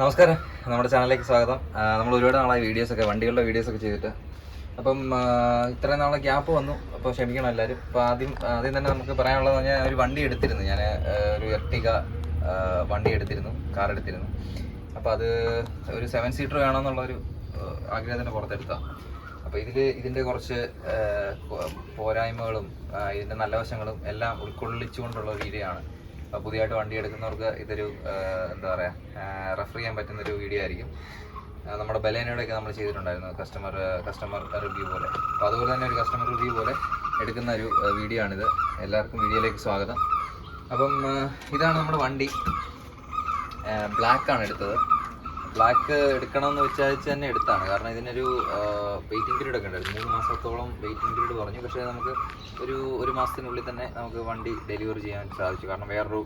നമസ്കാരം. നമ്മുടെ ചാനലിലേക്ക് സ്വാഗതം. നമ്മൾ ഒരുപാട് നാളായി വീഡിയോസ് ഒക്കെ വണ്ടികളുടെ വീഡിയോസ് ഒക്കെ ചെയ്തിട്ട്. അപ്പം ഇത്രയും നാളെ ഗ്യാപ്പ് വന്നു. അപ്പോൾ ക്ഷമിക്കണം എല്ലാവരും. അപ്പോൾ ആദ്യം ആദ്യം തന്നെ നമുക്ക് പറയാനുള്ളത് പറഞ്ഞാൽ ഒരു വണ്ടി എടുത്തിരുന്നു. ഞാൻ ഒരു എർട്ടിക വണ്ടി എടുത്തിരുന്നു. കാർ എടുത്തിരുന്നു. അപ്പോൾ അത് ഒരു സെവൻ സീറ്റർ വേണമെന്നുള്ളൊരു ആഗ്രഹം ആഗ്രഹത്തിന്റെ പുറത്തെടുത്താണ് അപ്പോൾ ഇതിൽ ഇതിന്റെ കുറച്ച് പോരായ്മകളും ഇതിന്റെ നല്ല വശങ്ങളും എല്ലാം ഉൾക്കൊള്ളിച്ചുകൊണ്ടുള്ള വീഡിയോ ആണ് പുതിയതായിട്ട് വണ്ടി എടുക്കുന്നവർക്ക് ഇതൊരു എന്താ പറയുക റെഫർ ചെയ്യാൻ പറ്റുന്ന ഒരു വീഡിയോ ആയിരിക്കും നമ്മുടെ ബലേനയുടെയൊക്കെ നമ്മൾ ചെയ്തിട്ടുണ്ടായിരുന്നു കസ്റ്റമർ കസ്റ്റമർ റിവ്യൂ പോലെ. അപ്പോൾ അതുപോലെ തന്നെ ഒരു കസ്റ്റമർ റിവ്യൂ പോലെ എടുക്കുന്ന ഒരു വീഡിയോ ആണിത്. എല്ലാവർക്കും വീഡിയോയിലേക്ക് സ്വാഗതം. അപ്പം ഇതാണ് നമ്മുടെ വണ്ടി. ബ്ലാക്ക് ആണ് എടുത്തത്. ബ്ലാക്ക് എടുക്കണമെന്ന് വിചാരിച്ച് തന്നെ എടുത്താണ്. കാരണം ഇതിനൊരു വെയിറ്റിംഗ് പീരീഡ് ഒക്കെ ഉണ്ടായിരുന്നു. മൂന്ന് മാസത്തോളം വെയിറ്റിംഗ് പീരീഡ് പറഞ്ഞു. പക്ഷേ നമുക്ക് ഒരു ഒരു മാസത്തിനുള്ളിൽ തന്നെ നമുക്ക് വണ്ടി ഡെലിവറി ചെയ്യാൻ സാധിച്ചു. കാരണം വേറൊരു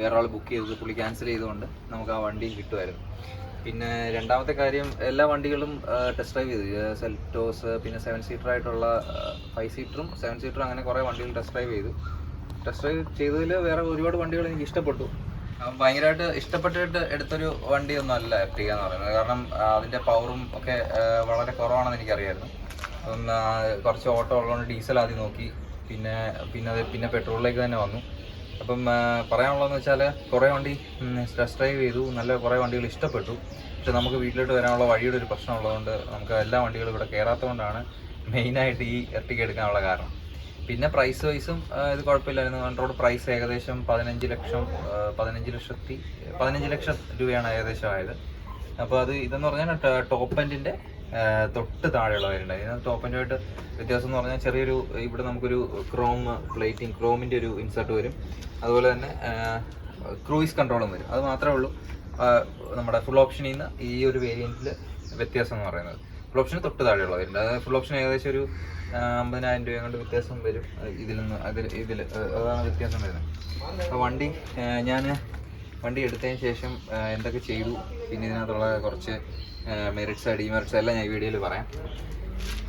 വേറൊരാൾ ബുക്ക് ചെയ്തത് പുള്ളി ക്യാൻസൽ ചെയ്തുകൊണ്ട് നമുക്ക് ആ വണ്ടിയും കിട്ടുമായിരുന്നു. പിന്നെ രണ്ടാമത്തെ കാര്യം എല്ലാ വണ്ടികളും ടെസ്റ്റ് ഡ്രൈവ് ചെയ്തു. സെൽറ്റോസ് പിന്നെ സെവൻ സീറ്റർ ആയിട്ടുള്ള ഫൈവ് സീറ്ററും സെവൻ സീറ്ററും അങ്ങനെ കുറേ വണ്ടികൾ ടെസ്റ്റ് ഡ്രൈവ് ചെയ്തു. ടെസ്റ്റ് ഡ്രൈവ് ചെയ്തതിൽ വേറെ ഒരുപാട് വണ്ടികൾ എനിക്ക് ഇഷ്ടപ്പെട്ടു. ഭയങ്കരമായിട്ട് ഇഷ്ടപ്പെട്ടിട്ട് എടുത്തൊരു വണ്ടി ഒന്നും അല്ല എർട്ടിക എന്ന് പറയുന്നത്. കാരണം അതിന്റെ പവറും ഒക്കെ വളരെ കുറവാണെന്ന് എനിക്കറിയായിരുന്നു. അപ്പം കുറച്ച് ഓട്ടോ ഉള്ളതുകൊണ്ട് ഡീസൽ ആദ്യം നോക്കി. പിന്നെ പിന്നെ അത് പിന്നെ പെട്രോളിലേക്ക് തന്നെ വന്നു. അപ്പം പറയാനുള്ളതെന്ന് വെച്ചാൽ കുറേ വണ്ടി ടെസ്റ്റ് ഡ്രൈവ് ചെയ്തു. നല്ല കുറേ വണ്ടികൾ ഇഷ്ടപ്പെട്ടു. പക്ഷെ നമുക്ക് വീട്ടിലോട്ട് വരാനുള്ള വഴിയുടെ ഒരു പ്രശ്നമുള്ളതുകൊണ്ട് നമുക്ക് എല്ലാ വണ്ടികളും ഇവിടെ കയറാത്തതുകൊണ്ടാണ് മെയിനായിട്ട് ഈ എർട്ടിക എടുക്കാനുള്ള കാരണം. പിന്നെ പ്രൈസ് വൈസും ഇത് കുഴപ്പമില്ലായിരുന്നു. കൺട്രോൾ പ്രൈസ് ഏകദേശം പതിനഞ്ച് ലക്ഷം പതിനഞ്ച് ലക്ഷത്തി പതിനഞ്ച് ലക്ഷം രൂപയാണ് ഏകദേശം ആയത്. അപ്പോൾ അത് ഇതെന്ന് പറഞ്ഞാൽ ടോപ്പ് എൻഡിന്റെ തൊട്ട് താഴെയുള്ള വരുന്നുണ്ട് ടോപ്പ് എൻഡുമായിട്ട് വ്യത്യാസം എന്ന് പറഞ്ഞാൽ ചെറിയൊരു ഇവിടെ നമുക്കൊരു ക്രോം പ്ലേറ്റിംഗ് ക്രോമിന്റെ ഒരു ഇൻസർട്ട് വരും. അതുപോലെ തന്നെ ക്രൂയിസ് കൺട്രോളും വരും. അത് മാത്രമേ ഉള്ളൂ. നമ്മുടെ ഫുൾ ഓപ്ഷനിൽ നിന്ന് ഈ ഒരു വേരിയന്റിൽ വ്യത്യാസം എന്ന് പറയുന്നത്. ഫുൾ ഓപ്ഷന് തൊട്ട് താഴെയുള്ള. വരുന്നത് അതായത് ഫുൾ ഓപ്ഷൻ ഏകദേശം ഒരു അമ്പതിനായിരം രൂപ കൊണ്ട് വ്യത്യാസം വരും. ഇതിൽ നിന്ന് അതിൽ ഇതിൽ അതാണ് വ്യത്യാസം വരുന്നത്. അപ്പോൾ വണ്ടി ഞാൻ വണ്ടി എടുത്തതിന് ശേഷം എന്തൊക്കെ ചെയ്തു പിന്നെ ഇതിനകത്തുള്ള കുറച്ച് മെറിറ്റ്സ് ഡിമെറിറ്റ്സ് എല്ലാം ഞാൻ ഈ വീഡിയോയിൽ പറയാം.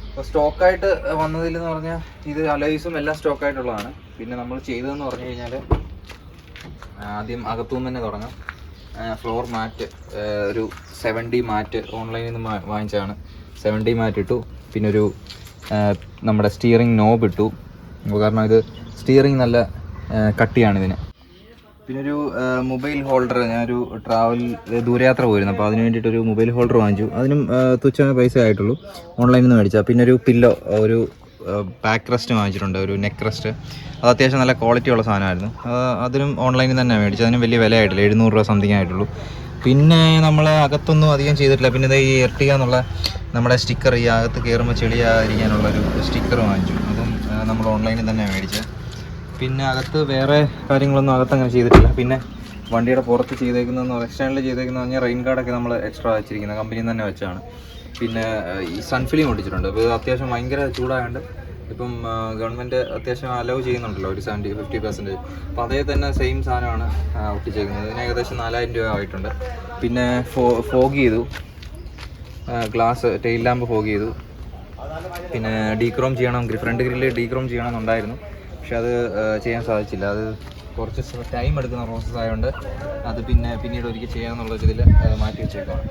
അപ്പോൾ സ്റ്റോക്കായിട്ട് വന്നതിൽ എന്ന് പറഞ്ഞാൽ ഇത് അലോയ്സും എല്ലാം സ്റ്റോക്കായിട്ടുള്ളതാണ് പിന്നെ നമ്മൾ ചെയ്തതെന്ന് പറഞ്ഞു കഴിഞ്ഞാൽ ആദ്യം അകത്തുനിന്ന് തന്നെ തുടങ്ങാം. ഫ്ലോർ മാറ്റ് ഒരു സെവൻ ഡി മാറ്റ് ഓൺലൈനിൽ നിന്ന് വാങ്ങിച്ചതാണ്. സെവന്റി മാറ്റ് ഇട്ടു. പിന്നെ ഒരു നമ്മുടെ സ്റ്റിയറിംഗ് നോബ് ഇട്ടു. കാരണം ഇത് സ്റ്റിയറിംഗ് നല്ല കട്ടിയാണ് ഇതിന് പിന്നെ ഒരു മൊബൈൽ ഹോൾഡർ ഞാനൊരു ട്രാവൽ ദൂരയാത്ര പോയിരുന്നു. അപ്പോൾ അതിന് വേണ്ടിയിട്ട് ഒരു മൊബൈൽ ഹോൾഡർ വാങ്ങിച്ചു. അതിനും തുച്ഛമായ പൈസ ആയിട്ടുള്ളൂ. ഓൺലൈനിൽ നിന്ന് മേടിച്ചാൽ പിന്നെ ഒരു പില്ലോ ഒരു ബാക്ക് റെസ്റ്റ് വാങ്ങിച്ചിട്ടുണ്ട്. ഒരു നെക്ക് റെസ്റ്റ് അത് അത്യാവശ്യം നല്ല ക്വാളിറ്റി ഉള്ള സാധനമായിരുന്നു. അത് അതിനും ഓൺലൈനിൽ തന്നെ മേടിച്ചു അതിനും വലിയ വിലയായിട്ടില്ല. എഴുന്നൂറ് രൂപ സംതിങ് ആയിട്ടുള്ളൂ. പിന്നെ നമ്മൾ അകത്തൊന്നും അധികം ചെയ്തിട്ടില്ല. പിന്നെ ഈ എർട്ടിക എന്നുള്ള നമ്മുടെ സ്റ്റിക്കർ ഈ അകത്ത് കയറുമ്പോൾ ചെളിയാതിരിക്കാനുള്ള ഒരു സ്റ്റിക്കർ വാങ്ങിച്ചു. അതും നമ്മൾ ഓൺലൈനിൽ തന്നെ മേടിച്ചത് പിന്നെ അകത്ത് വേറെ കാര്യങ്ങളൊന്നും അകത്ത് അങ്ങനെ ചെയ്തിട്ടില്ല. പിന്നെ വണ്ടിയുടെ പുറത്ത് ചെയ്തേക്കുന്നതെന്ന് എക്സ്റ്റേണൽ ചെയ്തേക്കുന്നതെന്ന് പറഞ്ഞാൽ റെയിൻ കാർഡൊക്കെ നമ്മൾ എക്സ്ട്രാ വെച്ചിരിക്കുന്നത് കമ്പനിയിൽ തന്നെ വെച്ചാണ്. പിന്നെ ഈ സൺഫിലിം ഓടിച്ചിട്ടുണ്ട് അത്യാവശ്യം ഭയങ്കര ചൂടായതുകൊണ്ട് ഇപ്പം ഗവൺമെന്റ് അത്യാവശ്യം അലവ് ചെയ്യുന്നുണ്ടല്ലോ ഒരു സെവന്റി ഫിഫ്റ്റി പെർസെന്റേജ് അപ്പോൾ അതേ തന്നെ സെയിം സാധനമാണ് ഒട്ടിച്ചേക്കുന്നത്. ഇതിന് ഏകദേശം നാലായിരം രൂപ ആയിട്ടുണ്ട്. പിന്നെ ഫോ ഫോഗ് ചെയ്തു. ഗ്ലാസ് ടെയിൽ ലാമ്പ് ഫോഗ് ചെയ്തു. പിന്നെ ഡീക്രോം ചെയ്യണം ഫ്രണ്ട് ഗ്രില്ല് ഡീക്രോം ചെയ്യണമെന്നുണ്ടായിരുന്നു. പക്ഷെ അത് ചെയ്യാൻ സാധിച്ചില്ല. അത് കുറച്ച് ടൈം എടുക്കുന്ന പ്രോസസ്സായതുകൊണ്ട് അത് പിന്നെ പിന്നീട് ഒരിക്കൽ ചെയ്യാമെന്നുള്ള ഇതിൽ മാറ്റി വെച്ചേക്കാണ്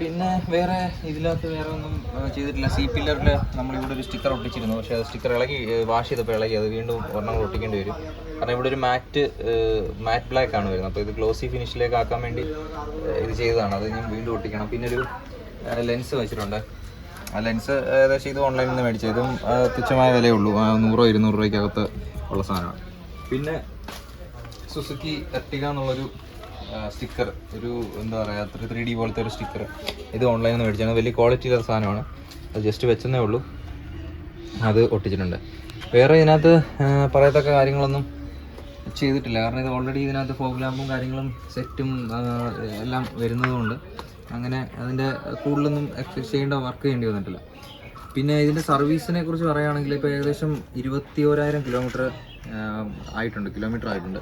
പിന്നെ വേറെ ഇതിനകത്ത് വേറെ ഒന്നും ചെയ്തിട്ടില്ല. സി പില്ലറിൽ നമ്മളിവിടെ ഒരു സ്റ്റിക്കർ ഒട്ടിച്ചിരുന്നു. പക്ഷേ അത് സ്റ്റിക്കർ ഇളകി വാഷ് ചെയ്തപ്പോൾ ഇളകി. അത് വീണ്ടും ഒരെണ്ണം ഒട്ടിക്കേണ്ടി വരും. കാരണം ഇവിടെ ഒരു മാറ്റ് മാറ്റ് ബ്ലാക്ക് ആണ് വരുന്നത്. അപ്പോൾ ഇത് ഗ്ലോസി ഫിനിഷിലേക്ക് ആക്കാൻ വേണ്ടി ഇത് ചെയ്തതാണ്. അത് ഞാൻ വീണ്ടും ഒട്ടിക്കണം. പിന്നെ ഒരു ലെൻസ് വെച്ചിട്ടുണ്ട്. ആ ലെൻസ് ഏകദേശം ഇത് ഓൺലൈനിൽ നിന്ന് മേടിച്ചത്. ഇതും തുച്ഛമായ വിലയേ ഉള്ളൂ നൂറോ ഇരുന്നൂറ് രൂപയ്ക്കകത്ത് ഉള്ള സാധനമാണ്. പിന്നെ സുസുക്കി എർട്ടിക എന്നുള്ളൊരു സ്റ്റിക്കർ. ഒരു എന്താ പറയുക ത്രീ ത്രീ ഡി പോലത്തെ ഒരു സ്റ്റിക്കർ. ഇത് ഓൺലൈനിൽ നിന്ന് മേടിച്ചാണ് വലിയ ക്വാളിറ്റി ഉള്ള സാധനമാണ്. അത് ജസ്റ്റ് വെച്ചെന്നേ ഉള്ളൂ. അത് ഒട്ടിച്ചിട്ടുണ്ട്. വേറെ ഇതിനകത്ത് പറയത്തക്ക കാര്യങ്ങളൊന്നും ചെയ്തിട്ടില്ല. കാരണം ഇത് ഓൾറെഡി ഇതിനകത്ത് ഫോഗ് ലാമ്പും കാര്യങ്ങളും സെറ്റും എല്ലാം വരുന്നതുകൊണ്ട് അങ്ങനെ അതിന്റെ കൂടുതലൊന്നും ചെയ്യേണ്ട വർക്ക് ചെയ്യേണ്ടി വന്നിട്ടില്ല. പിന്നെ ഇതിന്റെ സർവീസിനെ കുറിച്ച് പറയുകയാണെങ്കിൽ ഇപ്പോൾ ഏകദേശം ഇരുപത്തി ഓരായിരം കിലോമീറ്റർ ആയിട്ടുണ്ട് കിലോമീറ്റർ ആയിട്ടുണ്ട്.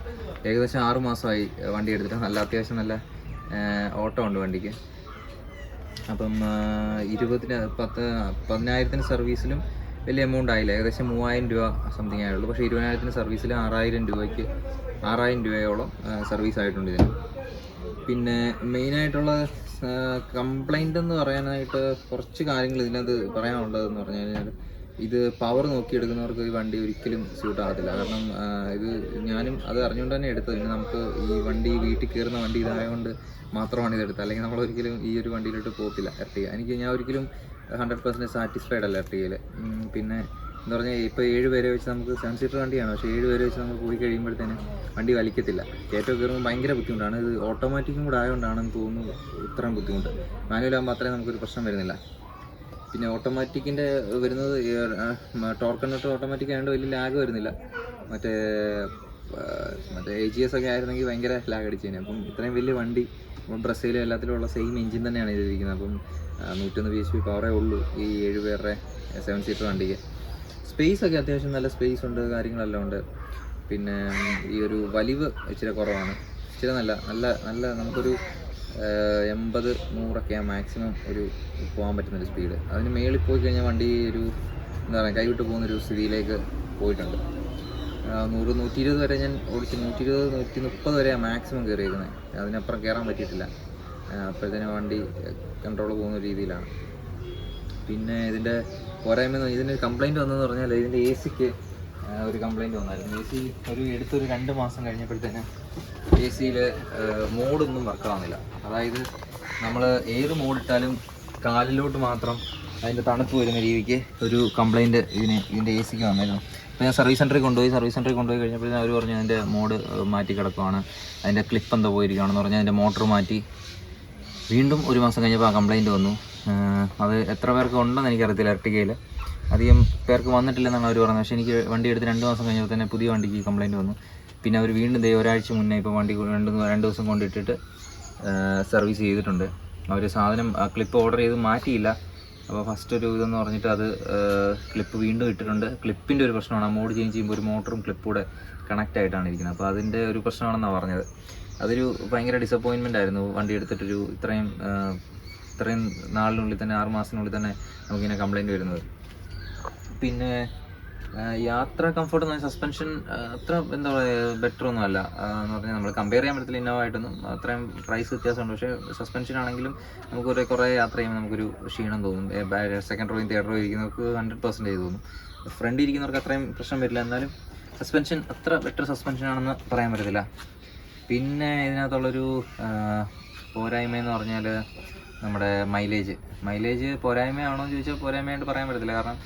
ഏകദേശം ആറു മാസമായി വണ്ടി എടുത്തിട്ട്. നല്ല അത്യാവശ്യം നല്ല ഓട്ടം ഉണ്ട് വണ്ടിക്ക്. അപ്പം ഇരുപതിന് പത്ത് പതിനായിരത്തിന് സർവീസിലും വലിയ എമൗണ്ട് ആയില്ല. ഏകദേശം മൂവായിരം രൂപ സംതിങ് ആയുള്ളൂ. പക്ഷേ ഇരുപതിനായിരത്തിന് സർവീസിൽ ആറായിരം രൂപയ്ക്ക് ആറായിരം രൂപയോളം സർവീസ് ആയിട്ടുണ്ട് ഇതിന്. പിന്നെ മെയിനായിട്ടുള്ള കംപ്ലൈന്റ് എന്ന് പറയാനായിട്ട് കുറച്ച് കാര്യങ്ങൾ ഇതിനകത്ത് പറയാനുള്ളതെന്ന് പറഞ്ഞു കഴിഞ്ഞാൽ ഇത് പവർ നോക്കിയെടുക്കുന്നവർക്ക് ഈ വണ്ടി ഒരിക്കലും സ്യൂട്ട് ആകത്തില്ല. കാരണം ഇത് ഞാനും അത് അറിഞ്ഞുകൊണ്ട് തന്നെ എടുത്തത്. പിന്നെ നമുക്ക് ഈ വണ്ടി വീട്ടിൽ കയറുന്ന വണ്ടി ഇതായതുകൊണ്ട് മാത്രമാണ് ഇത് എടുത്തത്. അല്ലെങ്കിൽ നമ്മൾ ഒരിക്കലും ഈ ഒരു വണ്ടിയിലോട്ട് പോകത്തില്ല എർട്ടിക എനിക്ക് ഞാൻ ഒരിക്കലും ഹൺഡ്രഡ് പെർസെന്റ് സാറ്റിസ്ഫൈഡ് അല്ല എർട്ടികയിൽ പിന്നെ എന്ന് പറഞ്ഞാൽ ഇപ്പോൾ ഏഴ് പേരെ വെച്ച് നമുക്ക് സെവൻ സീറ്റർ വണ്ടിയാണ്. പക്ഷേ ഏഴ് പേരെ വെച്ച് നമ്മൾ പോയി കഴിയുമ്പോഴത്തേനും വണ്ടി വലിക്കത്തില്ല. കയറ്റം കയറുമ്പോൾ ഭയങ്കര ബുദ്ധിമുട്ടാണ്. ഇത് ഓട്ടോമാറ്റിക്കും കൂടെ ആയതുകൊണ്ടാണെന്ന് തോന്നുന്നു ഇത്രയും ബുദ്ധിമുട്ട്. മാനുവലാകുമ്പോൾ അത്രയും നമുക്കൊരു പ്രശ്നം വരുന്നില്ല. പിന്നെ ഓട്ടോമാറ്റിക്കിന്റെ വരുന്നത് ടോർക്ക് കൺവെർട്ടർ ഓട്ടോമാറ്റിക് ആയതുകൊണ്ട് വലിയ ലാഗ് വരുന്നില്ല. മറ്റേ മറ്റേ എ ജി എസ് ഒക്കെ ആയിരുന്നെങ്കിൽ ഭയങ്കര ലാഗ് അടിച്ചേനെ. അപ്പം ഇത്രയും വലിയ വണ്ടി ബ്രസീലും എല്ലാത്തിലും ഉള്ള സെയിം എഞ്ചിൻ തന്നെയാണ് ഇതിരിക്കുന്നത് അപ്പം നൂറ്റൊന്ന് ബി എച്ച് പി പവറേ ഉള്ളൂ ഈ ഏഴ് പേരുടെ സെവൻ സീറ്റർ വണ്ടിക്ക്. സ്പേസ് ഒക്കെ അത്യാവശ്യം നല്ല സ്പേസ് ഉണ്ട് കാര്യങ്ങളെല്ലാം ഉണ്ട്. പിന്നെ ഈ ഒരു വലിവ് ഇച്ചിരി കുറവാണ്. ഇച്ചിരി നല്ല നല്ല നല്ല നമുക്കൊരു എൺപത് നൂറൊക്കെ മാക്സിമം ഒരു പോകാൻ പറ്റുന്നൊരു സ്പീഡ് അതിന് മേളിൽ പോയി കഴിഞ്ഞാൽ വണ്ടി ഒരു എന്താ പറയുക കൈവിട്ട് പോകുന്നൊരു സ്ഥിതിയിലേക്ക് പോയിട്ടുണ്ട്. നൂറ് നൂറ്റി ഇരുപത് വരെ ഞാൻ ഓടിച്ച് നൂറ്റി ഇരുപത് നൂറ്റി മുപ്പത് വരെ മാക്സിമം കയറിയിരിക്കുന്നത് അതിനപ്പുറം കയറാൻ പറ്റിയിട്ടില്ല. അപ്പോഴത്തേനും വണ്ടി കൺട്രോൾ പോകുന്ന രീതിയിലാണ്. പിന്നെ ഇതിന്റെ പോരായ്മ ഇതിന് കംപ്ലൈന്റ് വന്നതെന്ന് പറഞ്ഞാൽ ഇതിന്റെ എ സിക്ക് ഒരു കംപ്ലൈന്റ് വന്നായിരുന്നു. എ സി ഒരു എടുത്തൊരു രണ്ട് മാസം കഴിഞ്ഞപ്പോഴത്തേന് എ സിയിൽ മോഡൊന്നും വർക്കാവുന്നില്ല. അതായത് നമ്മൾ ഏത് മോഡിട്ടാലും കാലിലോട്ട് മാത്രം അതിന്റെ തണുപ്പ് വരുന്ന രീതിക്ക് ഒരു കംപ്ലൈന്റ് ഇതിന് ഇതിന്റെ എ സിക്ക് വന്നായിരുന്നു അപ്പോൾ ഞാൻ സർവീസ് സെന്ററിൽ കൊണ്ടുപോയി സർവീസ് സെന്ററിൽ കൊണ്ടുപോയി കഴിഞ്ഞപ്പോഴത്തേനും അവർ പറഞ്ഞു അതിന്റെ മോഡ് മാറ്റി കിടക്കുവാണ്. അതിന്റെ ക്ലിപ്പ് എന്താ പോയിരിക്കുകയാണെന്ന് പറഞ്ഞാൽ അതിന്റെ മോട്ടർ മാറ്റി. വീണ്ടും ഒരു മാസം കഴിഞ്ഞപ്പോൾ ആ കംപ്ലൈന്റ് വന്നു. അത് എത്ര പേർക്ക് ഉണ്ടെന്ന് എനിക്കറിയത്തില്ല എർട്ടിക്കയിൽ അധികം പേർക്ക് വന്നിട്ടില്ലെന്നാണ് അവർ പറഞ്ഞത്. പക്ഷേ എനിക്ക് വണ്ടി എടുത്ത് രണ്ട് മാസം കഴിഞ്ഞപ്പോൾ തന്നെ പുതിയ വണ്ടിക്ക് കംപ്ലൈന്റ് വന്നു. പിന്നെ അവർ വീണ്ടും ദൈവം ഒരാഴ്ച മുന്നേ ഇപ്പോൾ വണ്ടി രണ്ട് രണ്ട് ദിവസം കൊണ്ടിട്ടിട്ട് സർവീസ് ചെയ്തിട്ടുണ്ട്. അവർ സാധനം ക്ലിപ്പ് ഓർഡർ ചെയ്ത് മാറ്റിയില്ല. അപ്പോൾ ഫസ്റ്റ് ഒരു ഇതെന്ന് പറഞ്ഞിട്ട് അത് ക്ലിപ്പ് വീണ്ടും ഇട്ടിട്ടുണ്ട്. ക്ലിപ്പിന്റെ ഒരു പ്രശ്നമാണ്. മോഡ് ചേഞ്ച് ചെയ്യുമ്പോൾ ഒരു മോട്ടറും ക്ലിപ്പൂടെ കണക്റ്റ് ആയിട്ടാണ് ഇരിക്കുന്നത്. അപ്പോൾ അതിന്റെ ഒരു പ്രശ്നമാണെന്നാണ് പറഞ്ഞത്. അതൊരു ഭയങ്കര ഡിസപ്പോയിൻമെന്റ് ആയിരുന്നു. വണ്ടി എടുത്തിട്ടൊരു ഇത്രയും ഇത്രയും നാളിനുള്ളിൽ തന്നെ ആറ് മാസത്തിനുള്ളിൽ തന്നെ നമുക്കിങ്ങനെ കംപ്ലൈന്റ് വരുന്നത്. പിന്നെ യാത്ര കംഫർട്ട് എന്ന് സസ്പെൻഷൻ അത്ര എന്താ പറയുക ബെറ്റർ ഒന്നും അല്ല. എന്ന് പറഞ്ഞാൽ നമ്മൾ കമ്പയർ ചെയ്യാൻ പറ്റത്തില്ല ഇന്നോവായിട്ടൊന്നും അത്രയും പ്രൈസ് വ്യത്യാസമുണ്ട്. പക്ഷേ സസ്പെൻഷൻ ആണെങ്കിലും നമുക്ക് ഒരു കുറേ യാത്ര ചെയ്യുമ്പോൾ നമുക്കൊരു ക്ഷീണം തോന്നും. സെക്കൻഡ് റോയും തേർഡ് റോയും ഇരിക്കുന്നവർക്ക് ഹൺഡ്രഡ് പെർസെന്റേജ് തോന്നും. ഫ്രണ്ട് ഇരിക്കുന്നവർക്ക് അത്രയും പ്രശ്നം വരില്ല. എന്നാലും സസ്പെൻഷൻ അത്ര ബെറ്റർ സസ്പെൻഷൻ ആണെന്ന് പറയാൻ പറ്റത്തില്ല. പിന്നെ ഇതിനകത്തുള്ളൊരു പോരായ്മ എന്ന് പറഞ്ഞാൽ നമ്മുടെ മൈലേജ്. മൈലേജ് പോരായ്മയാണോ എന്ന് ചോദിച്ചാൽ പോരായ്മയായിട്ട് പറയാൻ പറ്റത്തില്ല. കാരണം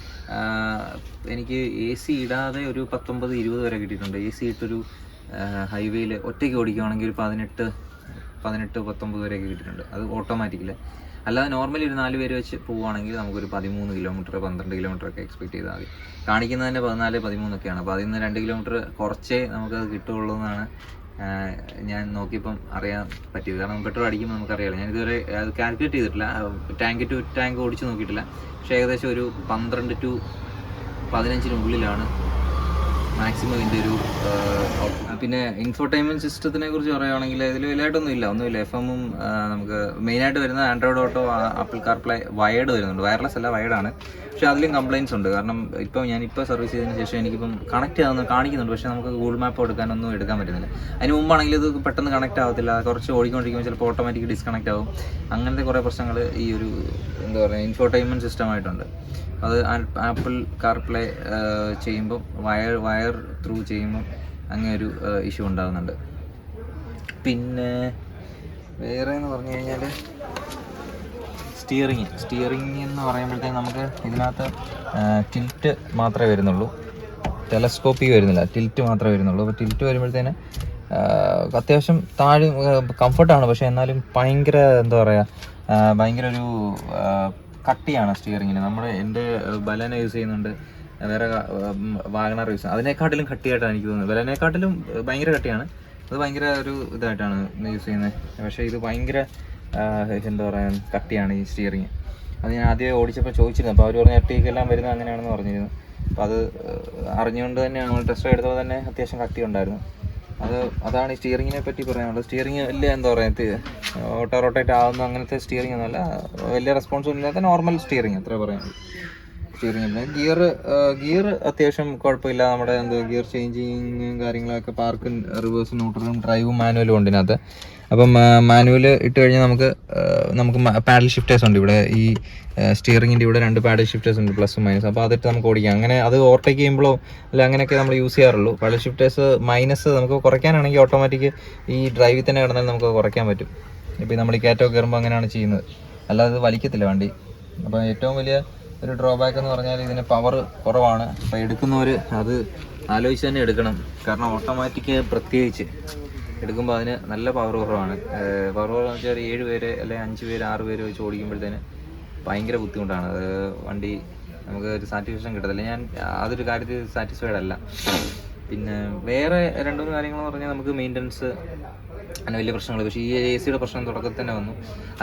എനിക്ക് എ സി ഇടാതെ ഒരു പത്തൊമ്പത് ഇരുപത് വരെ കിട്ടിയിട്ടുണ്ട്. എ സി ഇട്ടൊരു ഹൈവേയിൽ ഒറ്റയ്ക്ക് ഓടിക്കുകയാണെങ്കിൽ ഒരു പതിനെട്ട് പതിനെട്ട് പത്തൊമ്പത് വരെയൊക്കെ കിട്ടിയിട്ടുണ്ട്. അത് ഓട്ടോമാറ്റിക്കില്ല അല്ലാതെ നോർമലി ഒരു നാല് പേര് വെച്ച് പോവുകയാണെങ്കിൽ നമുക്കൊരു പതിമൂന്ന് കിലോമീറ്റർ പന്ത്രണ്ട് കിലോമീറ്റർ ഒക്കെ എക്സ്പെക്ട് ചെയ്താൽ മതി. കാണിക്കുന്നത് തന്നെ പതിനാല് പതിമൂന്നൊക്കെയാണ്. അപ്പോൾ അതിൽ നിന്ന് രണ്ട് കിലോമീറ്റർ കുറച്ചേ നമുക്കത് കിട്ടുകയുള്ളൂ എന്നാണ് ഞാൻ നോക്കിയപ്പം അറിയാൻ പറ്റിയത്. കാരണം പെട്രോൾ അടിക്കുമ്പോൾ നമുക്കറിയാലോ. ഞാൻ ഇതുവരെ അത് കാൽക്കുലേറ്റ് ചെയ്തിട്ടില്ല. ടാങ്ക് ടു ടാങ്ക് ഓടിച്ച് നോക്കിയിട്ടില്ല. പക്ഷേ ഏകദേശം ഒരു പന്ത്രണ്ട് ടു പതിനഞ്ചിനുള്ളിലാണ് മാക്സിമം ഇതിന്റെ ഒരു ആഹ്, പിന്നെ ഇൻഫർടൈൻമെന്റ് സിസ്റ്റത്തിനെ കുറിച്ച് പറയുകയാണെങ്കിൽ ഇതിൽ വലുതായിട്ടൊന്നും ഇല്ല. ഒന്നുമില്ല. എഫ് എമ്മും നമുക്ക് മെയിൻ ആയിട്ട് വരുന്ന Android Auto Apple CarPlay wired വരുന്നുണ്ട്. വയർലെസ് അല്ല വയർഡാണ്. പക്ഷെ അതിലും കംപ്ലയിൻസ് ഉണ്ട്. കാരണം ഇപ്പോൾ ഞാനിപ്പോൾ സർവീസ് ചെയ്തതിന് ശേഷം എനിക്കിപ്പം കണക്ട് ആവുന്ന കാണിക്കുന്നുണ്ട്. പക്ഷേ നമുക്ക് ഗൂഗിൾ മാപ്പ് എടുക്കാനൊന്നും എടുക്കാൻ പറ്റുന്നില്ല. അതിന് മുമ്പാണെങ്കിൽ ഇത് പെട്ടെന്ന് കണക്ട് ആവത്തില്ല. കുറച്ച് ഓടിക്കൊണ്ടിരിക്കുമ്പോൾ ചിലപ്പോൾ ഓട്ടോമാറ്റിക് ഡിസ്കണക്ട് ആവും. അങ്ങനത്തെ കുറേ പ്രശ്നങ്ങൾ ഈ ഒരു എന്താ പറയുക സിസ്റ്റം ആയിട്ടുണ്ട്. അത് ആപ്പിൾ കാർപ്ലേ ചെയ്യുമ്പോൾ വയർ വയർ ത്രൂ ചെയ്യുമ്പോൾ അങ്ങനെ ഒരു ഇഷ്യൂ ഉണ്ടാകുന്നുണ്ട്. പിന്നെ വേറെ എന്ന് പറഞ്ഞു കഴിഞ്ഞാൽ സ്റ്റിയറിങ് സ്റ്റിയറിങ് എന്ന് പറയുമ്പോഴത്തേക്ക് നമുക്ക് ഇതിനകത്ത് ടിൽറ്റ് മാത്രമേ വരുന്നുള്ളൂ. ടെലസ്കോപ്പി വരുന്നില്ല ടിൽറ്റ് മാത്രമേ വരുന്നുള്ളൂ. അപ്പോൾ ടിൽറ്റ് വരുമ്പോഴത്തേന് അത്യാവശ്യം താഴെ കംഫർട്ടാണ് പക്ഷേ എന്നാലും ഭയങ്കര എന്താ പറയുക ഭയങ്കര ഒരു കട്ടിയാണ് സ്റ്റിയറിങ്ങിന് നമ്മൾ എന്റെ ബലന യൂസ് ചെയ്യുന്നുണ്ട്. വേറെ വാഗണർ യൂസ് അതിനെക്കാട്ടിലും കട്ടിയായിട്ടാണ് എനിക്ക് തോന്നുന്നത്. വിലനെക്കാട്ടിലും ഭയങ്കര കട്ടിയാണ്. അത് ഭയങ്കര ഒരു ഇതായിട്ടാണ് യൂസ് ചെയ്യുന്നത്. പക്ഷേ ഇത് ഭയങ്കര എന്താ പറയുക കട്ടിയാണ് ഈ സ്റ്റിയറിങ് അത് ഞാൻ ആദ്യം ഓടിച്ചപ്പോൾ ചോദിച്ചിരുന്നു. അപ്പോൾ അവർ പറഞ്ഞ എട്ടിക്കെല്ലാം വരുന്നത് അങ്ങനെയാണെന്ന് പറഞ്ഞിരുന്നു. അപ്പോൾ അത് അറിഞ്ഞുകൊണ്ട് തന്നെ നമ്മൾ ടെസ്റ്റ് എടുത്തപ്പോൾ തന്നെ അത്യാവശ്യം കട്ടി ഉണ്ടായിരുന്നു. അത് അതാണ് സ്റ്റിയറിങ്ങിനെ പറ്റി പറയാനുള്ളത്. സ്റ്റിയറിങ് വലിയ എന്താ പറയുക ഓട്ടോ റൊട്ടേറ്റ് ആവുന്ന അങ്ങനത്തെ സ്റ്റിയറിംഗ് ഒന്നുമല്ല. വലിയ റെസ്പോൺസും ഇല്ലാത്ത നോർമൽ സ്റ്റിയറിങ് അത്രേ പറയാനുള്ളൂ. സ്റ്റിയറിംഗ് ഗിയർ ഗിയർ അത്യാവശ്യം കുഴപ്പമില്ല. നമ്മുടെ എന്ത് ഗിയർ ചേഞ്ചിങ് കാര്യങ്ങളൊക്കെ പാർക്ക് റിവേഴ്സ് ന്യൂട്രലും ഡ്രൈവും മാനുവലും ഉണ്ട് ഇതിനകത്ത്. അപ്പം മാനുവൽ ഇട്ട് കഴിഞ്ഞാൽ നമുക്ക് നമുക്ക് പാഡൽ ഷിഫ്റ്റേഴ്സ് ഉണ്ട് ഇവിടെ. ഈ സ്റ്റിയറിങ്ങിന്റെ ഇവിടെ രണ്ട് പാഡൽ ഷിഫ്റ്റേഴ്സ് ഉണ്ട് പ്ലസ് മൈനസ് അപ്പോൾ അതിട്ട് നമുക്ക് ഓടിക്കാം. അങ്ങനെ അത് ഓവർടേക്ക് ചെയ്യുമ്പോഴോ അല്ല അങ്ങനെയൊക്കെ നമ്മൾ യൂസ് ചെയ്യാറുള്ളൂ. പാഡൽ ഷിഫ്റ്റേഴ്സ് മൈനസ് നമുക്ക് കുറയ്ക്കാനാണെങ്കിൽ ഓട്ടോമാറ്റിക് ഈ ഡ്രൈവിൽ തന്നെ കിടന്നാൽ നമുക്ക് കുറയ്ക്കാൻ പറ്റും. ഇപ്പോൾ നമ്മൾ ഈ കയറ്റമൊക്കെ കയറുമ്പോൾ അങ്ങനെയാണ് ചെയ്യുന്നത്. അല്ലാതെ വലിക്കത്തില്ല വണ്ടി. അപ്പോൾ ഏറ്റവും വലിയ ഒരു ഡ്രോബാക്ക് എന്ന് പറഞ്ഞാൽ ഇതിന് പവർ കുറവാണ്. അപ്പോൾ എടുക്കുന്നവർ അത് ആലോചിച്ച് തന്നെ എടുക്കണം. കാരണം ഓട്ടോമാറ്റിക് പ്രത്യേകിച്ച് എടുക്കുമ്പോൾ അതിന് നല്ല പവർ കുറവാണ്. പവർ കുറവെന്ന് വെച്ചാൽ ഒരു ഏഴ് പേര് അല്ലെങ്കിൽ അഞ്ച് പേര് ആറ് പേര് വെച്ച് ഓടിക്കുമ്പോഴത്തേന് ഭയങ്കര ബുദ്ധിമുട്ടാണ്. അത് വണ്ടി നമുക്ക് ഒരു സാറ്റിസ്ഫാക്ഷൻ കിട്ടത്തില്ല. ഞാൻ അതൊരു കാര്യത്തിൽ സാറ്റിസ്ഫൈഡ് അല്ല. പിന്നെ വേറെ രണ്ട് മൂന്ന് കാര്യങ്ങളെന്ന് പറഞ്ഞാൽ നമുക്ക് മെയിന്റനൻസ് അങ്ങനെ വലിയ പ്രശ്നങ്ങൾ പക്ഷേ ഈ എ സിയുടെ പ്രശ്നം തുടക്കത്തിൽ തന്നെ വന്നു.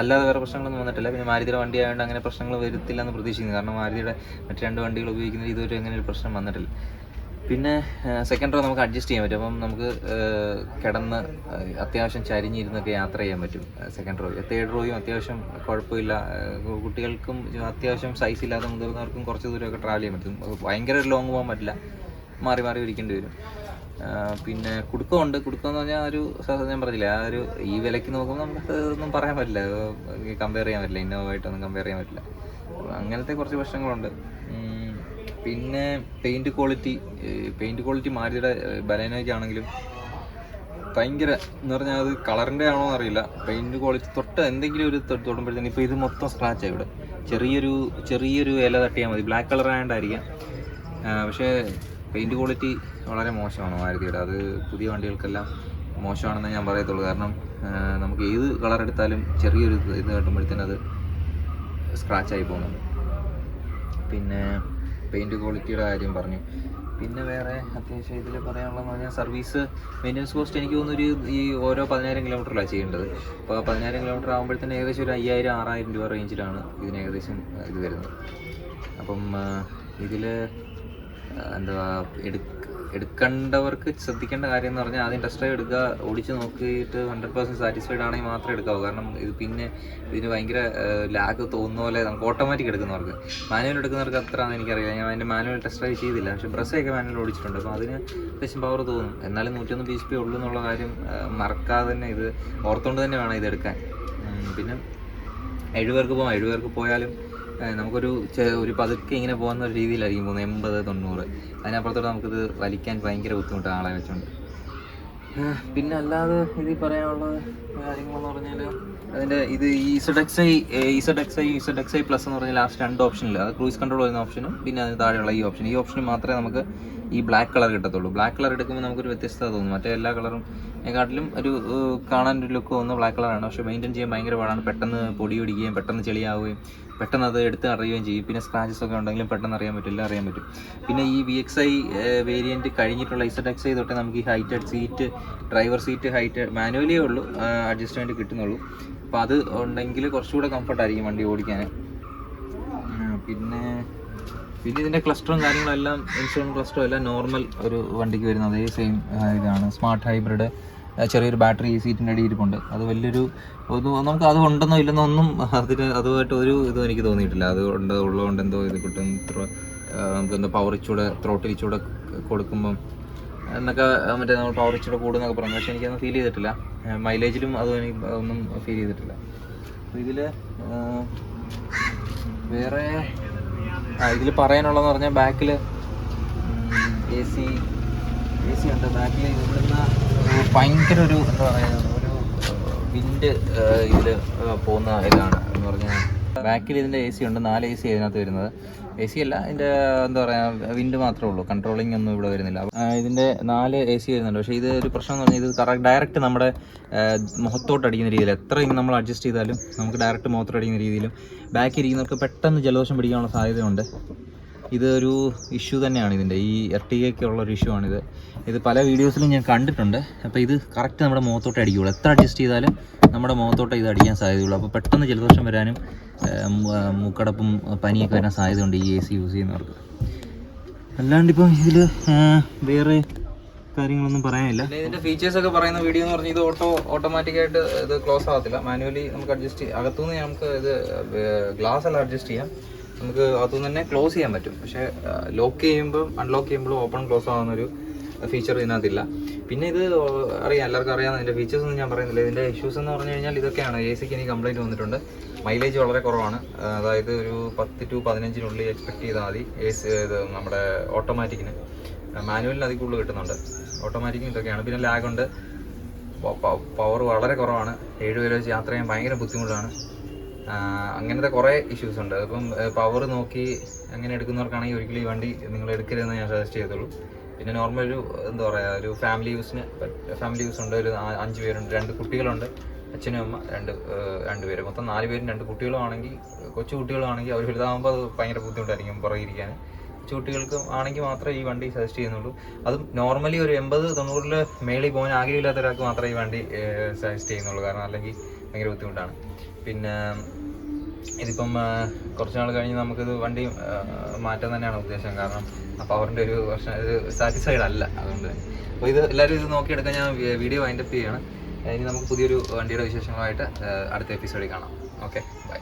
അല്ലാതെ വേറെ പ്രശ്നങ്ങളൊന്നും വന്നിട്ടില്ല. പിന്നെ മാരുതിയുടെ വണ്ടി ആയതുകൊണ്ട് അങ്ങനെ പ്രശ്നങ്ങൾ വരത്തില്ല എന്ന് പ്രതീക്ഷിക്കുന്നു. കാരണം മാരുതിയുടെ മറ്റു രണ്ട് വണ്ടികൾ ഉപയോഗിക്കുന്നത് ഇതുവരെ അങ്ങനെ ഒരു പ്രശ്നം വന്നിട്ടില്ല. പിന്നെ സെക്കൻഡ് റോ നമുക്ക് അഡ്ജസ്റ്റ് ചെയ്യാൻ പറ്റും. അപ്പം നമുക്ക് കിടന്ന് അത്യാവശ്യം ചരിഞ്ഞിരുന്നൊക്കെ യാത്ര ചെയ്യാൻ പറ്റും സെക്കൻഡ് റോ തേർഡ് റോയും അത്യാവശ്യം കുഴപ്പമില്ല. കുട്ടികൾക്കും അത്യാവശ്യം സൈസ് ഇല്ലാതെ മുതിർന്നവർക്കും കുറച്ച് ദൂരമൊക്കെ ട്രാവൽ ചെയ്യാൻ പറ്റും. ഭയങ്കര ലോങ് പോകാൻ പറ്റില്ല. മാറി മാറി ഇരിക്കേണ്ടി വരും. പിന്നെ കുടുക്കമുണ്ട്. കുടുക്കം എന്ന് പറഞ്ഞാൽ ഒരു ഞാൻ പറഞ്ഞില്ല ആ ഒരു ഈ വിലയ്ക്ക് നോക്കുമ്പോൾ നമുക്ക് ഒന്നും പറയാൻ പറ്റില്ല. കമ്പയർ ചെയ്യാൻ പറ്റില്ല. ഇന്നോവായിട്ടൊന്നും കമ്പയർ ചെയ്യാൻ പറ്റില്ല. അങ്ങനത്തെ കുറച്ച് പ്രശ്നങ്ങളുണ്ട്. പിന്നെ പെയിന്റ് ക്വാളിറ്റി പെയിന്റ് ക്വാളിറ്റി മാരുതിയുടെ ബലേനോയ്ക്ക് ആണെങ്കിലും ഭയങ്കര എന്ന് പറഞ്ഞാൽ അത് കളറിന്റെ ആണോ അറിയില്ല പെയിന്റ് ക്വാളിറ്റി തൊട്ട് എന്തെങ്കിലും ഒരു തൊടുമ്പോഴത്തേന് ഇപ്പോൾ ഇത് മൊത്തം സ്ക്രാച്ചാണ് ഇവിടെ. ചെറിയൊരു ചെറിയൊരു ഇല തട്ടിയാൽ മതി. ബ്ലാക്ക് കളർ ആയതുകൊണ്ടായിരിക്കാം പക്ഷേ പെയിന്റ് ക്വാളിറ്റി വളരെ മോശമാണ് മാരുതിയുടെ. അത് പുതിയ വണ്ടികൾക്കെല്ലാം മോശമാണെന്ന് ഞാൻ പറയത്തുള്ളൂ. കാരണം നമുക്ക് ഏത് കളർ എടുത്താലും ചെറിയൊരു ഇത് കിട്ടുമ്പോഴത്തേനും അത് സ്ക്രാച്ചായി പോകുന്നുണ്ട് പിന്നെ പെയിന്റ് ക്വാളിറ്റിയുടെ കാര്യം പറഞ്ഞു. പിന്നെ വേറെ അത്യാവശ്യം ഇതിൽ പറയാനുള്ളതെന്ന് പറഞ്ഞാൽ സർവീസ് മെയിന്റനൻസ് കോസ്റ്റ് എനിക്ക് തോന്നുന്നു ഒരു ഈ ഓരോ പതിനായിരം കിലോമീറ്ററിലാണ് ചെയ്യേണ്ടത്. അപ്പോൾ പതിനായിരം കിലോമീറ്റർ ആകുമ്പോഴത്തേന് ഏകദേശം ഒരു അയ്യായിരം ആറായിരം രൂപ റേഞ്ചിലാണ് ഇതിന് ഏകദേശം ഇത് വരുന്നത്. അപ്പം ഇതിൽ എന്താ എടുക്ക എടുക്കേണ്ടവർക്ക് ശ്രദ്ധിക്കേണ്ട കാര്യം എന്ന് പറഞ്ഞാൽ ആദ്യം ടെസ്റ്റ് ഡ്രൈവ് എടുക്കുക ഓടിച്ച് നോക്കിയിട്ട് ഹൺഡ്രഡ് പെർസെന്റ് സാറ്റിസ്ഫൈഡ് ആണെങ്കിൽ മാത്രമേ എടുക്കാവൂ. കാരണം ഇത് പിന്നെ ഇതിന് ഭയങ്കര ലാഗ് തോന്നുന്ന പോലെ നമുക്ക് ഓട്ടോമാറ്റിക് എടുക്കുന്നവർക്ക്. മാനുവൽ എടുക്കുന്നവർക്ക് അത്ര എനിക്കറിയില്ല. ഞാൻ അതിന്റെ മാനുവൽ ടെസ്റ്റ് ഡ്രൈവ് ചെയ്തില്ല. പക്ഷേ ബ്രസ്സൊക്കെ മാനുവൽ ഓടിച്ചിട്ടുണ്ട്. അപ്പോൾ അതിന് അത്യാവശ്യം പവർ തോന്നും. എന്നാലും നൂറ്റൊന്ന് ബി എസ് പി ഉള്ളൂ എന്നുള്ള കാര്യം മറക്കാതെ തന്നെ ഇത് ഓർത്തുകൊണ്ട് തന്നെ വേണം ഇത് എടുക്കാൻ. ഉം, പിന്നെ ഏഴുപേർക്ക് പോകാം. ഏഴുപേർക്ക് പോയാലും നമുക്കൊരു ഒരു പതുക്കെ ഇങ്ങനെ പോകുന്ന ഒരു രീതിയിലായിരിക്കും പോകുന്നത്. എൺപത് തൊണ്ണൂറ്. അതിനപ്പുറത്തോട്ട് നമുക്കിത് വലിക്കാൻ ഭയങ്കര ബുദ്ധിമുട്ടാണ് ആളെ വെച്ചുകൊണ്ട് പിന്നെ അല്ലാതെ ഇതിൽ പറയാനുള്ള കാര്യങ്ങളെന്ന് പറഞ്ഞാൽ അതിന്റെ ഇത് ഈ Z X I Z X I Z X I plus എന്ന് പറഞ്ഞാൽ ലാസ്റ്റ് രണ്ട് ഓപ്ഷനില്ല അത് ക്രൂസ് കൺട്രോൾ വരുന്ന ഓപ്ഷനും പിന്നെ അതിന് താഴെയുള്ള ഈ ഓപ്ഷൻ. ഈ ഓപ്ഷന് മാത്രമേ നമുക്ക് ഈ ബ്ലാക്ക് കളർ കിട്ടത്തുള്ളൂ. ബ്ലാക്ക് കളർ എടുക്കുമ്പോൾ നമുക്കൊരു വ്യത്യസ്തത തോന്നും. മറ്റേ എല്ലാ കളറും കാട്ടിലും ഒരു കാണാൻ ഒരു ലുക്ക് ഒന്ന് ബ്ലാക്ക് കളറാണ് പക്ഷേ മെയിന്റെയിൻ ചെയ്യാൻ ഭയങ്കര പാടാണ്. പെട്ടെന്ന് പൊടി പിടിക്കുകയും പെട്ടെന്ന് ചെളിയാവുകയും പെട്ടെന്ന് അത് എടുത്ത് അറിയുകയും ചെയ്യും. പിന്നെ സ്ക്രാച്ചസ് ഒക്കെ ഉണ്ടെങ്കിലും പെട്ടെന്ന് അറിയാൻ പറ്റില്ല അറിയാൻ പറ്റും. പിന്നെ ഈ വി എക്സ് ഐ വേരിയന്റ് കഴിഞ്ഞിട്ടുള്ള ഇസഡ് എക്സ് ഐ തൊട്ട് നമുക്ക് ഈ heighted seat driver seat height മാനുവലേ ഉള്ളൂ. അഡ്ജസ്റ്റ്മെന്റ് കിട്ടുന്നുള്ളൂ. അപ്പോൾ അത് ഉണ്ടെങ്കിൽ കുറച്ചുകൂടെ കംഫർട്ടായിരിക്കും വണ്ടി ഓടിക്കാൻ. പിന്നെ പിന്നെ ഇതിന്റെ ക്ലസ്റ്ററും കാര്യങ്ങളും എല്ലാം ഇൻഷുറൻസ് ക്ലസ്റ്ററും എല്ലാം നോർമൽ ഒരു വണ്ടിക്ക് വരുന്ന അതേ സെയിം ഇതാണ്. സ്മാർട്ട് ഹൈബ്രിഡ് ചെറിയൊരു ബാറ്ററി ഈ സീറ്റിന്റെ അടിയിൽ ഇരിപ്പുണ്ട് അത് വലിയൊരു നമുക്ക് അത് ഉണ്ടെന്നോ ഇല്ലെന്നോ ഒന്നും അതിന് അതുമായിട്ട് ഒരു ഇതും എനിക്ക് തോന്നിയിട്ടില്ല. അത് ഉണ്ട് ഉള്ളതുകൊണ്ട് എന്തോ ഇത് കിട്ടും. ഇത്ര നമുക്ക് എന്തോ പവർ ഇച്ചൂടെ ത്രോട്ടിൽ ഇച്ചൂടെ കൊടുക്കുമ്പം എന്നൊക്കെ മറ്റേ നമ്മൾ പവർ ഇച്ചൂടെ കൂടുന്നൊക്കെ പറഞ്ഞു. പക്ഷേ എനിക്കൊന്നും ഫീൽ ചെയ്തിട്ടില്ല. മൈലേജിലും അതും എനിക്ക് ഒന്നും ഫീൽ ചെയ്തിട്ടില്ല. അപ്പോൾ ഇതിൽ വേറെ ഇതിൽ പറയാനുള്ളതെന്ന് പറഞ്ഞാൽ ബാക്കിൽ എ സി എ സി ഉണ്ട് ബാക്കിൽ ഇവിടുന്ന് ഭയങ്കര ഒരു എന്താ പറയുക ഒരു വിൻഡ് ഇതിൽ പോകുന്ന ഇതാണ് എന്ന് പറഞ്ഞാൽ ബാക്കിൽ ഇതിന്റെ എ സി ഉണ്ട്. നാല് എ സി ഇതിനകത്ത് വരുന്നത്. എ സി അല്ല ഇതിന്റെ എന്താ പറയുക വിൻഡ് മാത്രമേ ഉള്ളൂ. കൺട്രോളിംഗ് ഒന്നും ഇവിടെ വരുന്നില്ല. ഇതിന്റെ നാല് എ സി വരുന്നുണ്ട്. പക്ഷേ ഇത് ഒരു പ്രശ്നം എന്ന് പറഞ്ഞാൽ ഇത് കറക്റ്റ് ഡയറക്റ്റ് നമ്മുടെ മുഖത്തോട്ട് അടിക്കുന്ന രീതിയിൽ എത്ര നമ്മൾ അഡ്ജസ്റ്റ് ചെയ്താലും നമുക്ക് ഡയറക്റ്റ് മുഖത്തോട്ട് അടിക്കുന്ന രീതിയിലും ബാക്കിൽ ഇരിക്കുന്നവർക്ക് പെട്ടെന്ന് ജലദോഷം പിടിക്കാനുള്ള സാധ്യതയുണ്ട്. ഇതൊരു ഇഷ്യൂ തന്നെയാണ് ഇതിന്റെ. ഈ എർട്ടിഗയ്ക്ക് ഉള്ള ഒരു ഇഷ്യൂ ആണിത് ഇത്. പല വീഡിയോസിലും ഞാൻ കണ്ടിട്ടുണ്ട്. അപ്പോൾ ഇത് കറക്റ്റ് നമ്മുടെ മുഖത്തോട്ട് അടിക്കുകയുള്ളൂ. എത്ര അഡ്ജസ്റ്റ് ചെയ്താലും നമ്മുടെ മുഖത്തോട്ട് ഇത് അടിക്കാൻ സാധ്യതയുള്ളൂ. അപ്പോൾ പെട്ടെന്ന് ജലദോഷം വരാനും മുക്കടപ്പും പനിയൊക്കെ വരാൻ സാധ്യതയുണ്ട് ഈ എ സി യൂസ് ചെയ്യുന്നവർക്ക് അല്ലാണ്ടിപ്പം ഇതിൽ വേറെ കാര്യങ്ങളൊന്നും പറയാനില്ല. ഇതിന്റെ ഫീച്ചേഴ്സ് ഒക്കെ പറയുന്ന വീഡിയോ എന്ന് പറഞ്ഞാൽ ഇത് ഓട്ടോ ഓട്ടോമാറ്റിക് ആയിട്ട് ഇത് ക്ലോസ് ആവത്തില്ല. മാനുവലി നമുക്ക് അഡ്ജസ്റ്റ് അകത്തുനിന്ന് നമുക്ക് ഇത് ഗ്ലാസ് എല്ലാം അഡ്ജസ്റ്റ് ചെയ്യാം. നമുക്ക് അതൊന്നും തന്നെ ക്ലോസ് ചെയ്യാൻ പറ്റും. പക്ഷേ ലോക്ക് ചെയ്യുമ്പോൾ അൺലോക്ക് ചെയ്യുമ്പോൾ ഓപ്പൺ ക്ലോസ് ആവുന്ന ഒരു ഫീച്ചർ ഇതിനകത്തില്ല. പിന്നെ ഇത് അറിയാം എല്ലാവർക്കും അറിയാം ഇതിന്റെ ഫീച്ചേഴ്സ് ഒന്നും ഞാൻ പറയുന്നില്ല. ഇതിന്റെ ഇഷ്യൂസ് എന്ന് പറഞ്ഞു കഴിഞ്ഞാൽ ഇതൊക്കെയാണ്. എ സിക്ക് ഇനി കംപ്ലൈന്റ് വന്നിട്ടുണ്ട്. മൈലേജ് വളരെ കുറവാണ്. അതായത് ഒരു പത്ത് ടു പതിനഞ്ചിനുള്ളിൽ എക്സ്പെക്ട് ചെയ്താൽ മതി. എ സി ഇത് നമ്മുടെ ഓട്ടോമാറ്റിക്കിന് മാനുവലിന് അതിൽ കൂടുതൽ കിട്ടുന്നുണ്ട്. ഓട്ടോമാറ്റിക്കിന് ഇതൊക്കെയാണ്. പിന്നെ ലാഗുണ്ട് പവർ വളരെ കുറവാണ്. ഏഴ് പേര് വെച്ച് യാത്ര ചെയ്യാൻ ഭയങ്കര ബുദ്ധിമുട്ടാണ്. അങ്ങനത്തെ കുറേ ഇഷ്യൂസ് ഉണ്ട്. അപ്പം പവർ നോക്കി അങ്ങനെ എടുക്കുന്നവർക്കാണെങ്കിൽ ഒരിക്കലും ഈ വണ്ടി നിങ്ങൾ എടുക്കരുതെന്ന് ഞാൻ സജസ്റ്റ് ചെയ്തോളൂ പിന്നെ നോർമൽ ഒരു എന്താ പറയുക ഒരു ഫാമിലി യൂസിന് ഫാമിലി യൂസ് ഉണ്ട്. ഒരു അഞ്ച് പേരുണ്ട് രണ്ട് കുട്ടികളുണ്ട്. അച്ഛനും അമ്മ രണ്ട് രണ്ട് പേര്. മൊത്തം നാല് പേരും രണ്ട് കുട്ടികളും ആണെങ്കിൽ കൊച്ചു കുട്ടികളാണെങ്കിൽ അവർ വലുതാകുമ്പോൾ അത് ഭയങ്കര ബുദ്ധിമുട്ടായിരിക്കും പുറകെ ഇരിക്കാൻ. കൊച്ചു കുട്ടികൾക്ക് ആണെങ്കിൽ മാത്രമേ ഈ വണ്ടി സജസ്റ്റ് ചെയ്യുന്നുള്ളൂ. അതും നോർമലി ഒരു എൺപത് തൊണ്ണൂറിൽ മേളിൽ പോകാൻ ആഗ്രഹമില്ലാത്ത ഒരാൾക്ക് മാത്രമേ ഈ വണ്ടി സജസ്റ്റ് ചെയ്യുന്നുള്ളൂ. കാരണം അല്ലെങ്കിൽ ഭയങ്കര ബുദ്ധിമുട്ടാണ്. പിന്നെ ഇതിപ്പം കുറച്ച് നാൾ കഴിഞ്ഞ് നമുക്കിത് വണ്ടി മാറ്റാൻ തന്നെയാണ് ഉദ്ദേശം. കാരണം ആ അവരുടെ ഒരു പ്രശ്നം ഇത് സാറ്റിസ്ഫൈഡ് അല്ല. അതുകൊണ്ട് അപ്പോൾ ഇത് എല്ലാവരും ഇത് നോക്കിയെടുക്കാൻ ഞാൻ വീഡിയോ വൈൻഡപ്പ് ചെയ്യാണ്. ഇനി നമുക്ക് പുതിയൊരു വണ്ടിയുടെ വിശേഷങ്ങളായിട്ട് അടുത്ത എപ്പിസോഡിൽ കാണാം. Okay bye